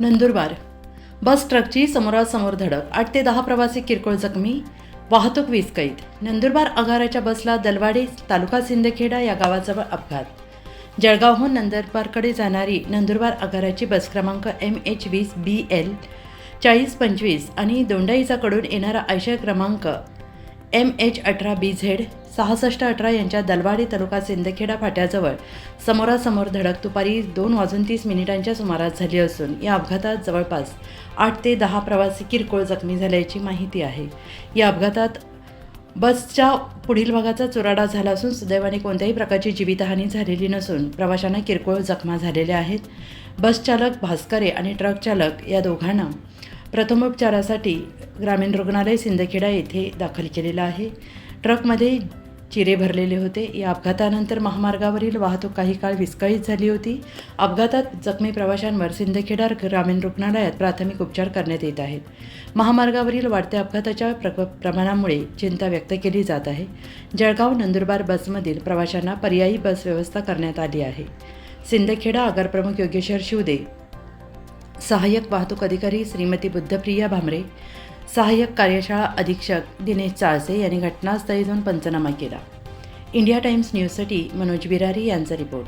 नंदुरबार. बस ट्रकची समोरासमोर धडक. आठ ते दहा प्रवासी किरकोळ जखमी. वाहतूक विस्कळीत नंदुरबार आगाराच्या बसला दलवाडी तालुका सिंदखेडा या गावाजवळ अपघात. जळगावहून नंदुरबारकडे जाणारी नंदुरबार आगाराची बस क्रमांक एम एच वीस बी एल चाळीस पंचवीस आणि दोंडाईचाकडून येणारा आयशर क्रमांक एम एच अठरा बी झेड सहासष्ट अठरा यांच्या दलवाडी तालुका सिंदखेडा फाट्याजवळ समोरासमोर धडक दुपारी दोन वाजून तीस मिनिटांच्या सुमारास झाली असून या अपघातात जवळपास आठ ते दहा प्रवासी किरकोळ जखमी झाल्याची माहिती आहे. या अपघातात बसच्या पुढील भागाचा चुराडा झाला असून सुदैवाने कोणत्याही प्रकारची जीवितहानी झालेली नसून प्रवाशांना किरकोळ जखमा झालेल्या आहेत. बस चालक भास्करे आणि ट्रक चालक या दोघांना प्रथमोपचारासाठी ग्रामीण रुग्णालय सिंदखेडा येथे दाखल केलेला आहे. ट्रकमध्ये चिरे भरलेले होते. या अपघातानंतर महामार्गावरील वाहतूक काही काळ विस्कळीत झाली होती. अपघातात जखमी प्रवाशांवर सिंदखेडा ग्रामीण रुग्णालयात प्राथमिक उपचार करण्यात येत आहेत. महामार्गावरील वाढत्या अपघाताच्या प्र प्रमाणामुळे चिंता व्यक्त केली जात आहे. जळगाव नंदुरबार बसमधील प्रवाशांना पर्यायी बस व्यवस्था करण्यात आली आहे. सिंदखेडा आगारप्रमुख योगेश्वर शिवदे सहाय्यक वाहतूक अधिकारी श्रीमती बुद्धप्रिया भामरे सहाय्यक कार्यशाळा अधीक्षक दिनेश चाळसे यांनी घटनास्थळी जाऊन पंचनामा केला. इंडिया टाइम्स न्यूजसाठी मनोज बिरारी यांचा रिपोर्ट.